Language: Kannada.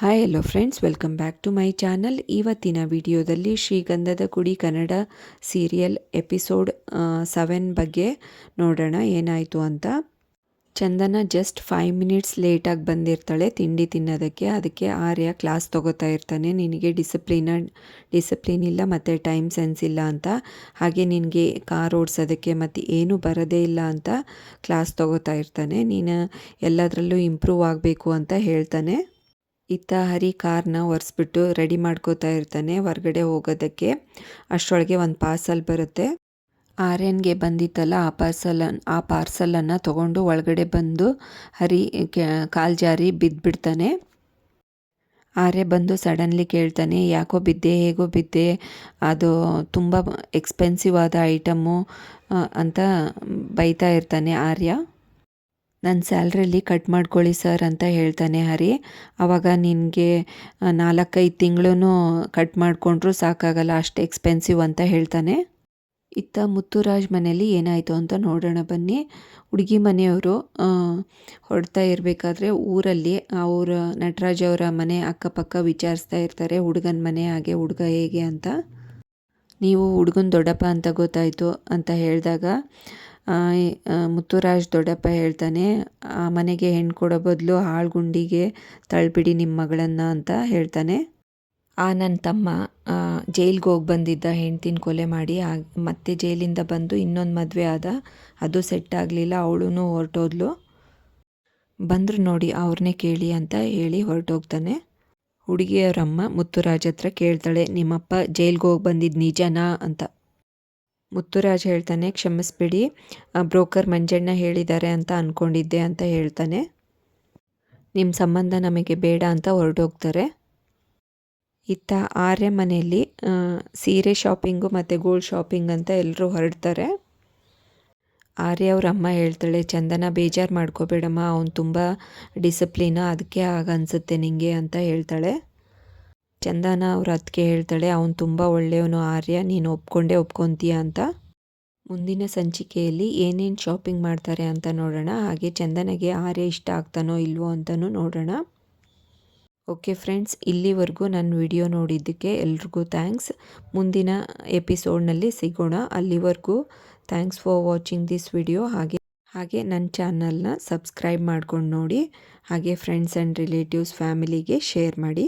Hi hello friends welcome back to my channel ಇವತ್ತಿನ ವಿಡಿಯೋದಲ್ಲಿ ಶ್ರೀಗಂಧದ ಕುಡಿ ಕನ್ನಡ ಸೀರಿಯಲ್ ಎಪಿಸೋಡ್ ಸೆವೆನ್ ಬಗ್ಗೆ ನೋಡೋಣ. ಏನಾಯಿತು ಅಂತ? ಚಂದನ ಜಸ್ಟ್ ಫೈವ್ ಮಿನಿಟ್ಸ್ ಲೇಟಾಗಿ ಬಂದಿರ್ತಾಳೆ. ತಿಂಡಿ ತಿನ್ನೋದಕ್ಕೆ. ಅದಕ್ಕೆ ಆರ್ಯ ಕ್ಲಾಸ್ ತೊಗೋತಾ ಇರ್ತಾನೆ. ನಿನಗೆ ಡಿಸಿಪ್ಲಿನ ಡಿಸಿಪ್ಲಿನ್ ಇಲ್ಲ ಮತ್ತು ಟೈಮ್ ಸೆನ್ಸ್ ಇಲ್ಲ ಅಂತ. ಹಾಗೆ ನಿನಗೆ ಕಾರ್ ಓಡಿಸೋದಕ್ಕೆ ಮತ್ತು ಏನೂ ಬರೋದೇ ಇಲ್ಲ ಅಂತ ಕ್ಲಾಸ್ ತೊಗೋತಾ ಇರ್ತಾನೆ. ನೀನು ಎಲ್ಲದರಲ್ಲೂ ಇಂಪ್ರೂವ್ ಆಗಬೇಕು ಅಂತ ಹೇಳ್ತಾನೆ. ಇತ್ತ ಹರಿ ಕಾರ್ನ ಒರೆಸ್ಬಿಟ್ಟು ರೆಡಿ ಮಾಡ್ಕೋತಾ ಇರ್ತಾನೆ ಹೊರಗಡೆ ಹೋಗೋದಕ್ಕೆ. ಅಷ್ಟರೊಳಗೆ ಒಂದು ಪಾರ್ಸಲ್ ಬರುತ್ತೆ. ಆರ್ಯನ್ಗೆ ಬಂದಿತ್ತಲ್ಲ, ಆ ಪಾರ್ಸಲ್ ಆ ಪಾರ್ಸಲನ್ನು ತಗೊಂಡು ಒಳಗಡೆ ಬಂದು ಹರಿ ಕಾಲು ಜಾರಿ ಬಿದ್ದುಬಿಡ್ತಾನೆ ಆರ್ಯ ಬಂದು ಸಡನ್ಲಿ ಕೇಳ್ತಾನೆ, ಯಾಕೋ ಬಿದ್ದೆ, ಹೇಗೋ ಬಿದ್ದೆ, ಅದು ತುಂಬ ಎಕ್ಸ್ಪೆನ್ಸಿವ್ ಆದ ಐಟಮ್ಮು ಅಂತ ಬೈತಾ ಇರ್ತಾನೆ ಆರ್ಯ. ನನ್ನ ಸ್ಯಾಲ್ರಿಯಲ್ಲಿ ಕಟ್ ಮಾಡ್ಕೊಳ್ಳಿ ಸರ್ ಅಂತ ಹೇಳ್ತಾನೆ ಹರಿ. ಆವಾಗ ನಿನಗೆ ನಾಲ್ಕೈದು ತಿಂಗಳೂ ಕಟ್ ಮಾಡಿಕೊಂಡ್ರೂ ಸಾಕಾಗಲ್ಲ, ಅಷ್ಟು ಎಕ್ಸ್ಪೆನ್ಸಿವ್ ಅಂತ ಹೇಳ್ತಾನೆ. ಇತ್ತ ಮುತ್ತುರಾಜ್ ಮನೆಯಲ್ಲಿ ಏನಾಯಿತು ಅಂತ ನೋಡೋಣ ಬನ್ನಿ. ಹುಡುಗಿ ಮನೆಯವರು ಹೊಡ್ತಾ ಇರಬೇಕಾದ್ರೆ ಊರಲ್ಲಿ ಅವರ ನಟರಾಜ್ ಅವರ ಮನೆ ಅಕ್ಕಪಕ್ಕ ವಿಚಾರಿಸ್ತಾ ಇರ್ತಾರೆ, ಹುಡುಗನ ಮನೆ ಹಾಗೆ, ಹುಡುಗ ಹೇಗೆ ಅಂತ. ನೀವು ಹುಡುಗನ ದೊಡ್ಡಪ್ಪ ಅಂತ ಗೊತ್ತಾಯಿತು ಅಂತ ಹೇಳಿದಾಗ ಮುತ್ತುರಾಜ್ ದೊಡ್ಡಪ್ಪ ಹೇಳ್ತಾನೆ, ಆ, ಮನೆಗೆ ಹೆಣ್ಣು ಕೊಡೋ ಬದಲು ಹಾಳ್ಗುಂಡಿಗೆ ತಳ್ಬಿಡಿ ನಿಮ್ಮ ಮಗಳನ್ನು ಅಂತ ಹೇಳ್ತಾನೆ. ಆ ನನ್ನ ತಮ್ಮ ಜೈಲ್ಗೆ ಹೋಗಿ ಬಂದಿದ್ದ ಹೆಂಡ್ತಿನ ಕೊಲೆ ಮಾಡಿ ಮತ್ತೆ ಜೈಲಿಂದ ಬಂದು ಇನ್ನೊಂದು ಮದುವೆ ಆದ, ಅದು ಸೆಟ್ ಆಗಲಿಲ್ಲ ಅವಳು ಹೊರಟೋದ್ಲು. ಬಂದರು ನೋಡಿ ಅವ್ರನ್ನೇ ಕೇಳಿ ಅಂತ ಹೇಳಿ ಹೊರಟೋಗ್ತಾನೆ. ಹುಡುಗಿಯವರಮ್ಮ ಮುತ್ತುರಾಜ್ ಹತ್ರ ಕೇಳ್ತಾಳೆ, ನಿಮ್ಮಪ್ಪ ಜೈಲ್ಗೆ ಹೋಗಿ ಬಂದಿದ್ದು ನಿಜನಾ? ಅಂತ. ಮುತ್ತುರಾಜ್ ಹೇಳ್ತಾನೆ, ಕ್ಷಮಿಸ್ಬಿಡಿ ಬ್ರೋಕರ್ ಮಂಜಣ್ಣ ಹೇಳಿದ್ದಾರೆ ಅಂತ ಅಂದ್ಕೊಂಡಿದ್ದೆ ಅಂತ ಹೇಳ್ತಾನೆ. ನಿಮ್ಮ ಸಂಬಂಧ ನಮಗೆ ಬೇಡ ಅಂತ ಹೊರಟೋಗ್ತಾರೆ. ಇತ್ತ ಆರ್ಯ ಮನೆಯಲ್ಲಿ ಸೀರೆ ಶಾಪಿಂಗು ಮತ್ತು ಗೋಲ್ಡ್ ಶಾಪಿಂಗ್ ಅಂತ ಎಲ್ಲರೂ ಹೊರಡ್ತಾರೆ. ಆರ್ಯ ಅವ್ರ ಅಮ್ಮ ಹೇಳ್ತಾಳೆ, ಚಂದನ ಬೇಜಾರು ಮಾಡ್ಕೋಬೇಡಮ್ಮ, ಅವ್ನು ತುಂಬ ಡಿಸಿಪ್ಲಿನ, ಅದಕ್ಕೆ ಆಗ ಅನಿಸುತ್ತೆ ನಿಂಗೆ ಅಂತ ಹೇಳ್ತಾಳೆ. ಚಂದನ ಅವ್ರ ಅದಕ್ಕೆ ಹೇಳ್ತಾಳೆ, ಅವನು ತುಂಬ ಒಳ್ಳೆಯವನು ಆರ್ಯ, ನೀನು ಒಪ್ಕೊಂಡೆ ಒಪ್ಕೊತೀಯ ಅಂತ. ಮುಂದಿನ ಸಂಚಿಕೆಯಲ್ಲಿ ಏನೇನು ಶಾಪಿಂಗ್ ಮಾಡ್ತಾರೆ ಅಂತ ನೋಡೋಣ. ಹಾಗೆ ಚಂದನಗೆ ಆರ್ಯ ಇಷ್ಟ ಆಗ್ತಾನೋ ಇಲ್ವೋ ಅಂತಲೂ ನೋಡೋಣ. ಓಕೆ ಫ್ರೆಂಡ್ಸ್ ಇಲ್ಲಿವರೆಗೂ ನನ್ನ ವಿಡಿಯೋ ನೋಡಿದ್ದಕ್ಕೆ ಎಲ್ರಿಗೂ ಥ್ಯಾಂಕ್ಸ್ ಮುಂದಿನ ಎಪಿಸೋಡ್ನಲ್ಲಿ ಸಿಗೋಣ. ಅಲ್ಲಿವರೆಗೂ thanks for watching this video ಹಾಗೆ ಹಾಗೆ ನನ್ನ ಚಾನಲ್ನ ಸಬ್ಸ್ಕ್ರೈಬ್ ಮಾಡ್ಕೊಂಡು ನೋಡಿ. ಹಾಗೆ ಫ್ರೆಂಡ್ಸ್ ಆ್ಯಂಡ್ ರಿಲೇಟಿವ್ಸ್ ಫ್ಯಾಮಿಲಿಗೆ ಶೇರ್ ಮಾಡಿ.